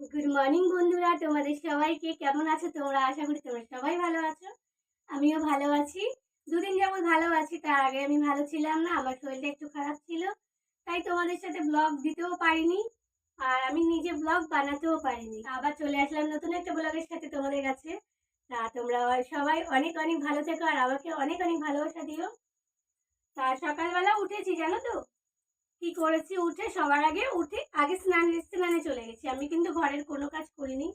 Good morning বন্ধুরা, তোমাদের সবাইকে কেমন আছো? তোমরা আশা করি তোমরা সবাই ভালো আছো। আমিও ভালো আছি। দুদিন যেমন ভালো আছি, তার আগে আমি ভালো ছিলাম না, আমার শরীরটা একটু খারাপ ছিল। তাই তোমাদের সাথে ব্লগ দিতেও পারিনি, আর আমি নিজে ব্লগ বানাতেও পারিনি। আবার চলে আসলাম নতুন একটা ব্লগের সাথে তোমাদের কাছে। তা তোমরা সবাই অনেক অনেক ভালো থেকো, আর আমাকে অনেক অনেক ভালোবাসা দিও। তা সকালবেলা উঠেছি, জানো তো? কি করেছি? উঠে সবার আগে উঠে আগে স্নান স্নানে চলে গেছি। আমি কিন্তু ঘরের কোনো কাজ করিনি।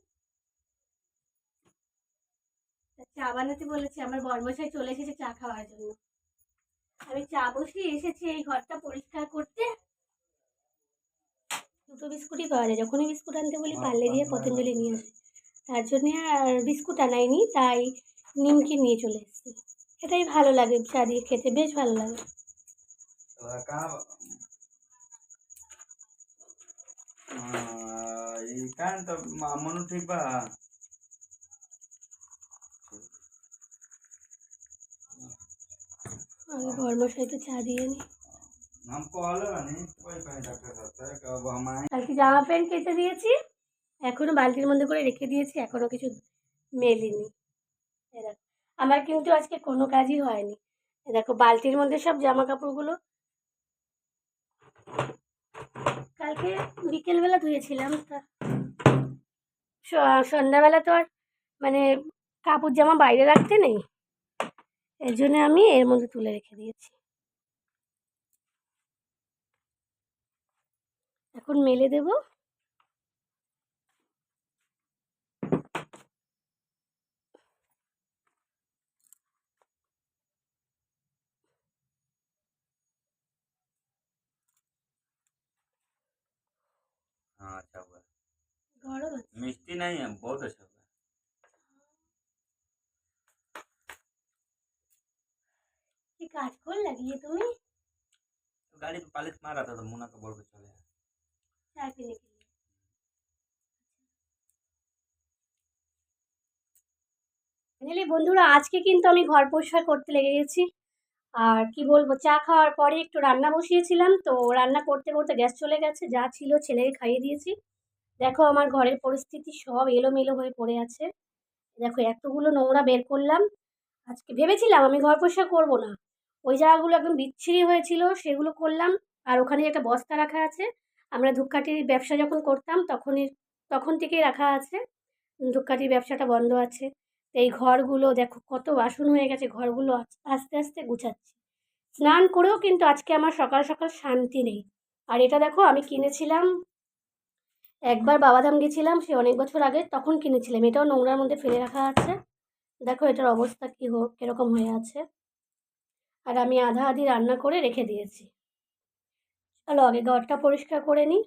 চা বানাতে বলেছি আমার বর্মশাই চলে এসেছে চা খাওয়ার জন্য। আমি চা বসিয়ে এসেছি এই ঘরটা পরিষ্কার করতে। দুটো বিস্কুটই পাওয়া যায়। যখনই বিস্কুট আনতে বলি পারলে দিয়ে পতঞ্জলি নিয়ে আসে। তার জন্য আর বিস্কুট আনাইনি তাই নিমকি নিয়ে চলে এসেছি। এটাই ভালো লাগে চা দিয়ে খেতে। বেশ ভালো লাগে। કાન તો મનુ কালকে জামা প্যান্ট কেটে দিয়েছি এখনও বালতির মধ্যে করে রেখে দিয়েছি এখনও কিছু মেলিনি। আমার কিন্তু আজকে কোনো কাজই হয়নি। দেখো বালতির মধ্যে সব জামা কাপড়গুলো কালকে বিকেলবেলা ধুয়েছিলাম, তা সন্ধ্যাবেলা তো আর মানে কাপড় জামা বাইরে রাখতে নেই, এর জন্য আমি এর মধ্যে তুলে রেখে দিয়েছি। এখন মেলে দেবো। मिष्टी नहीं है बहुत अच्छा हुआ কি কাজ করলা গিয়ে তুমি तो गाड़ी पे पालिश मार रहा था तो मुन्ना का बोल के चले आए। চা কিনে খেলে ফাইনালি বন্ধুরা আজকে কিন্তু আমি ঘর পরিষ্কার করতে লেগে গেছি আর কি বলবো চা খাওয়ার পরে একটু রান্না বসিয়েছিলাম তো রান্না করতে করতে গ্যাস চলে গেছে যা ছিল ছেলেকে খাইয়ে দিয়েছি দেখো আমার ঘরের পরিস্থিতি সব এলোমেলো হয়ে পড়ে আছে। দেখো এতগুলো নোংরা বের করলাম। আজকে ভেবেছিলাম আমি ঘর পরিষ্কার করব না। ওই জায়গাগুলো একদম বিচ্ছিরি হয়েছিল, সেগুলো করলাম। আর ওখানে একটা বস্তা রাখা আছে, আমরা ধূপকাঠির ব্যবসা যখন করতাম তখনই তখন থেকেই রাখা আছে। ধূপকাঠির ব্যবসাটা বন্ধ আছে। এই ঘরগুলো দেখো কত বাসন হয়ে গেছে, ঘরগুলো আস্তে আস্তে গুছাচ্ছি। স্নান করেও কিন্তু আজকে আমার সকাল সকাল শান্তি নেই। আর এটা দেখো আমি কিনেছিলাম একবার বাবাধাম গেছিলাম, সে অনেক বছর আগে, তখন কিনেছিলাম। এটাও নোংরার মধ্যে ফেলে রাখা আছে। দেখো এটার অবস্থা কী হোক কীরকম হয়ে আছে। আর আমি আধা আধি রান্না করে রেখে দিয়েছি। চলো, আগে ঘরটা পরিষ্কার করে নিই।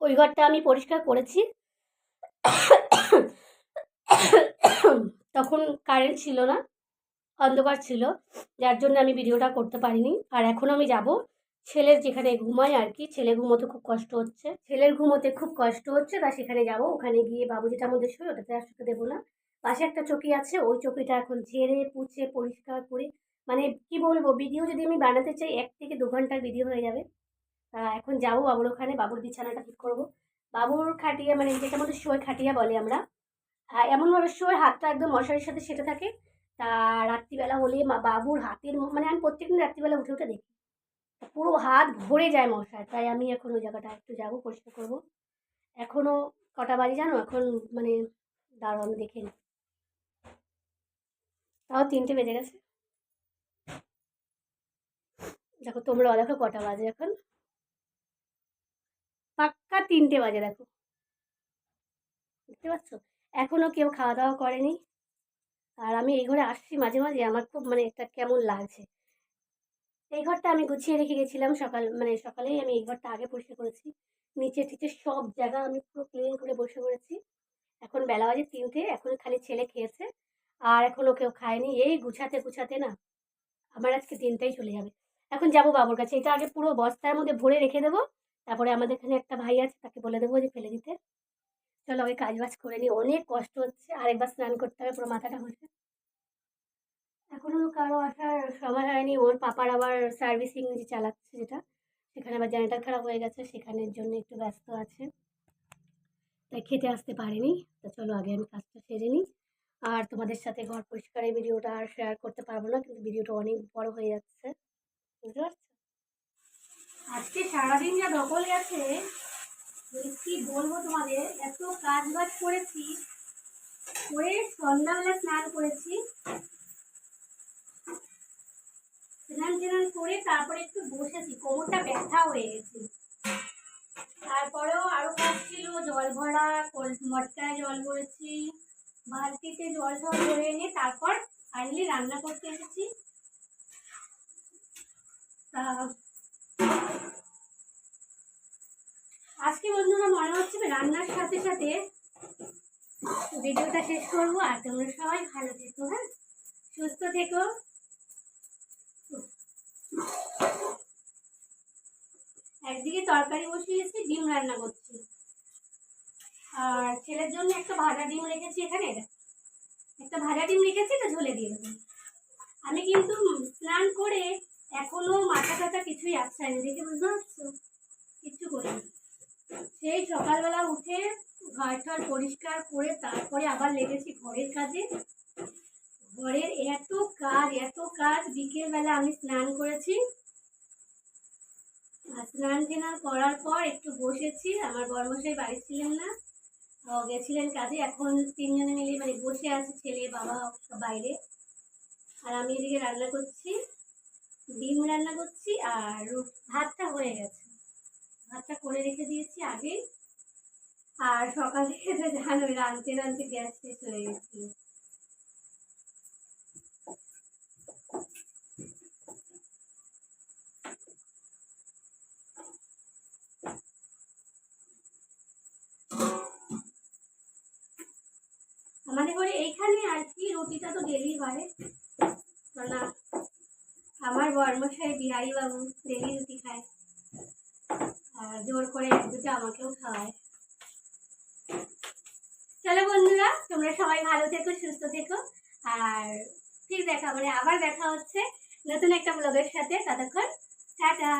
ওই ঘরটা আমি পরিষ্কার করেছি। তখন কারেন্ট ছিল না, অন্ধকার ছিল, যার জন্য আমি ভিডিওটা করতে পারিনি। আর এখন আমি যাব ছেলের যেখানে ঘুমায় আর কি, ছেলে ঘুমোতে খুব কষ্ট হচ্ছে। ছেলের ঘুমোতে খুব কষ্ট হচ্ছে, তা সেখানে যাব। ওখানে গিয়ে বাবু যেটা আমাদের শুয়ে ওটাতে আর শুতে দেবো না। পাশে একটা চকি আছে, ওই চকিটা এখন ঝেড়ে পুছে পরিষ্কার করে মানে কি বলব ভিডিও যদি আমি বানাতে চাই, এক থেকে দু ঘণ্টার ভিডিও হয়ে যাবে। তা এখন যাব বাবুর ওখানে, বাবুর বিছানাটা ঠিক করব। বাবুর খাটিয়া মানে যেটা মধ্যে শোয় খাটিয়া বলে আমরা এমনভাবে শোয়, হাতটা একদম মশারির সাথে সেটে থাকে। তা রাত্রিবেলা হলে বাবুর হাতের মানে আমি প্রত্যেকদিন রাত্রিবেলা উঠে উঠে দেখি। পুরো হাত ভরে যায় মশায়। তাই আমি এখন ওই জায়গাটা একটু যাব, পরিষ্কার করব। এখনও কটা বাজে জানো? এখন মানে দাঁড়াও, আমি দেখে নিই তাও তিনটে বেজে গেছে। দেখো তোমরাও দেখো কটা বাজে এখন। পাক্কা তিনটে বাজে দেখো। দেখতে পাচ্ছ? এখনও কেউ খাওয়া দাওয়া করেনি। আর আমি এই ঘরে আসছি মাঝে মাঝে, আমার খুব মানে একটা কেমন লাগছে। এই ঘরটা আমি গুছিয়ে রেখে গেছিলাম সকাল মানে সকালেই আমি এই ঘরটা আগে পরিষ্কার করেছি। নিচে টিচে সব জায়গা আমি পুরো ক্লিন করে বসে করেছি এখন বেলা বাজে তিনটে, এখন খালি ছেলে খেয়েছে। আর এখনও কেউ খায়নি। এই গুছাতে গুছাতে না, আমার আজকে দিনটাই চলে যাবে। এখন যাব বাবুর কাছে। এটা আগে পুরো বস্তার মধ্যে ভরে রেখে দেবো। তারপরে আমাদের এখানে একটা ভাই আছে, তাকে বলে দেবো যে ফেলে দিতে। চলো আগে কাজ বাজ করে নিই। অনেক কষ্ট হচ্ছে। আরেকবার স্নান করতে হবে, পুরো মাথাটা ঘষে। এখনও কারও আসার সময় হয়নি। ওর পাপার আবার সার্ভিসিং যে চালাচ্ছে যেটা, সেখানে আবার জেনারেটার খারাপ হয়ে গেছে, সেখানের জন্য একটু ব্যস্ত আছে। তাই খেতে আসতে পারিনি। তো চলো আগে আমি কাজটা সেরে নিই। আর তোমাদের সাথে ঘর পরিষ্কারের ভিডিওটা আর শেয়ার করতে পারব না, কিন্তু ভিডিওটা অনেক বড় হয়ে যাচ্ছে। বুঝতে পারছ? আজকে সারাদিন যা দখল গেছে কি বলব তোমাদের, এত কাজ বাজ করেছি, করে সন্ধ্যাবেলা স্নান করেছি স্নান টেনান করে তারপরে একটু বসেছি, কোমরটা ব্যথা হয়ে গেছে। তারপরেও আরও কাজ ছিল, জল ভরা মটকায় জল ভরেছি, বালতিতে জল টল ভরে এনে তারপর ফাইনালি রান্না করতে এসেছি। তা, আজকে বন্ধুরা মনে হচ্ছে রান্নার সাথে সাথে ভিডিওটা শেষ করব, আর তোমরা সবাই ভালো থেকো হ্যাঁ? সুস্থ থেকো। একদিকে তরকারি বসিয়েছি ডিম রান্না করছি। আর ছেলের জন্য একটা ভাজা ডিম রেখেছি এখানে। একটা ভাজা ডিম রেখেছি তো ঝোলে দিয়ে দেবো। আমি কিন্তু স্নান করে এখনও মাথা টাথা কিছুই আসছাইনি দেখে বুঝতে পারছ? কিচ্ছু করিনি। সেই সকালবেলা উঠে ঘর ঠর পরিষ্কার করে তারপরে আবার লেগেছি ঘরের কাজে। ঘরের এত কাজ এত কাজ, বিকেলবেলা আমি স্নান করেছি। স্নান টেনান করার পর একটু বসেছি, আমার বর্মশাই বাড়ি ছিলেন না গেছিলেন কাজে, এখন তিনজনে মিলে মানে বসে আছে ছেলে, বাবা বাইরে। আর আমি এদিকে রান্না করছি, ডিম রান্না করছি, আর ভাতটা হয়ে গেছে। ভাতটা করে রেখে দিয়েছি আগেই। আর সকালে তো জানো রাঁধতে রাঁধতে গ্যাস শেষ হয়ে গেছিল। ঘরে এইখানে আর কি, রুটিটা তো ডেলি হয়। না আমার বর্মশাই বিহারি বাবু ডেলি রুটি খায়। আর জোর করে এক দুটো আমাকেও খাওয়ায়। চলো বন্ধুরা, তোমরা সবাই ভালো থেকো, সুস্থ থেকো। আর ঠিক দেখা মানে আবার দেখা হচ্ছে নতুন একটা ব্লগের সাথে। ততক্ষণ, টাটা!